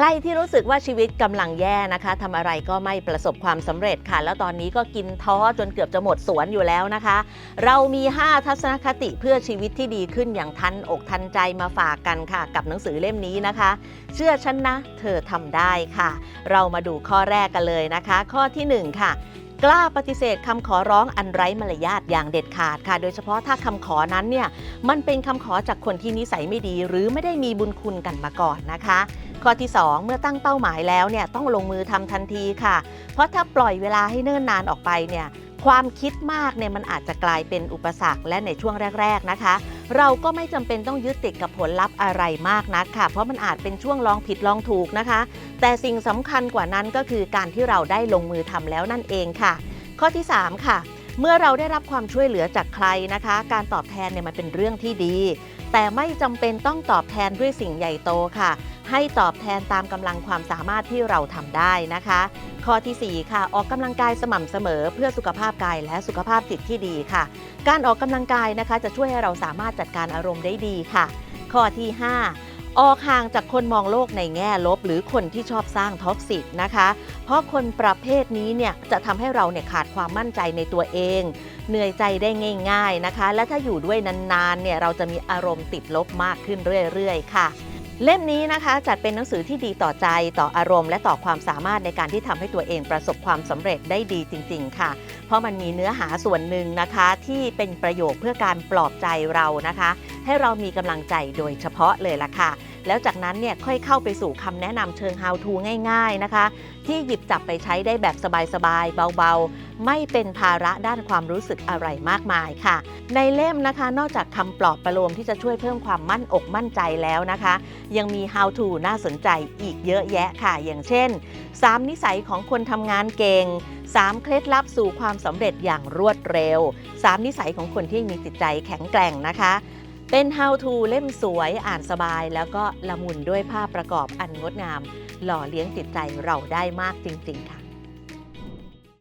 ใครที่รู้สึกว่าชีวิตกำลังแย่นะคะทำอะไรก็ไม่ประสบความสำเร็จค่ะ แล้วตอนนี้ก็กินท้อจนเกือบจะหมดสวนอยู่แล้วนะคะ เรามี 5 ทัศนคติเพื่อชีวิตที่ดีขึ้นอย่างทันอกทันใจมาฝากกันค่ะ กับหนังสือเล่มนี้นะคะ เชื่อฉันนะ เธอทำได้ค่ะ เรามาดูข้อแรกกันเลยนะคะ ข้อทีหนึ่1 ค่ะกล้าปฏิเสธคำขอร้องอันไร้มารยาทอย่างเด็ดขาดค่ะ โดยเฉพาะถ้าคำขอนั้นเนี่ยมันเป็นคำขอจากคนที่นิสัยไม่ดี หรือไม่ได้มีบุญคุณกันมาก่อนนะคะ ข้อที่ 2 เมื่อตั้งเป้าหมายแล้วเนี่ยต้องลงมือทำทันทีค่ะ เพราะถ้าปล่อยเวลาให้เนิ่นนานออกไปเนี่ยความคิดมากเนี่ยมันอาจจะกลายเป็นอุปสรรคและในช่วงแรก ๆนะคะ เราก็ไม่จำเป็นต้องยึดติดกับผลลัพธ์อะไรมากนักค่ะ เพราะมันอาจเป็นช่วงลองผิดลองถูกนะคะ แต่สิ่งสำคัญกว่านั้นก็คือการที่เราได้ลงมือทำแล้วนั่นเองค่ะ ข้อที่ 3 ค่ะ เมื่อเราได้รับความช่วยเหลือจากใครนะคะ การตอบแทนเนี่ยมันเป็นเรื่องที่ดี แต่ไม่จำเป็นต้องตอบแทนด้วยสิ่งใหญ่โตค่ะ ให้ตอบแทนตามกำลังความสามารถที่เราทำได้นะคะ ข้อทีสี่ 4 ค่ะ ออกกำลังกายสม่ำเสมอ เพื่อสุขภาพกายและสุขภาพจิตที่ดีค่ะ การออกกำลังกายนะคะ จะช่วยให้เราสามารถจัดการอารมณ์ได้ดีค่ะ ข้อที่ 5ออกห่างจากคนมองโลกในแง่ลบ หรือคนที่ชอบสร้างท็อกซิกนะคะ เพราะคนประเภทนี้เนี่ยจะทำให้เราเนี่ยขาดความมั่นใจในตัวเอง เหนื่อยใจได้ง่าย ๆนะคะ และถ้าอยู่ด้วยนานๆเนี่ยเราจะมีอารมณ์ติดลบมากขึ้นเรื่อย ๆ ค่ะ เล่มนี้นะคะจัดเป็นหนังสือที่ดีต่อใจต่ออารมณ์ และต่อความสามารถในการที่ทำให้ตัวเองประสบความสำเร็จได้ดีจริง ๆ ค่ะ เพราะมันมีเนื้อหาส่วนหนึ่งนะคะ ที่เป็นประโยชน์เพื่อการปลอบใจเรานะคะ ให้เรามีกำลังใจโดยเฉพาะเลยล่ะค่ะ แล้วจากนั้นเนี่ยค่อยเข้าไปสู่คำแนะนำเชิง how to ง่ายๆนะคะ ที่หยิบจับไปใช้ได้แบบสบายๆ เบาๆ ไม่เป็นภาระด้านความรู้สึกอะไรมากมายค่ะ ในเล่มนะคะนอกจากคำปลอบประโลมที่จะช่วยเพิ่มความมั่นอกมั่นใจแล้วนะคะ ยังมี how to น่าสนใจอีกเยอะแยะค่ะ อย่างเช่น 3 นิสัยของคนทำงานเก่ง 3 เคล็ดลับสู่ความสำเร็จอย่างรวดเร็ว 3 นิสัยของคนที่มีจิตใจแข็งแกร่งนะคะ เป็น how to เล่มสวยอ่านสบาย แล้วก็ละมุนด้วยภาพประกอบอันงดงาม หล่อเลี้ยงจิตใจเราได้มากจริง ๆ ค่ะ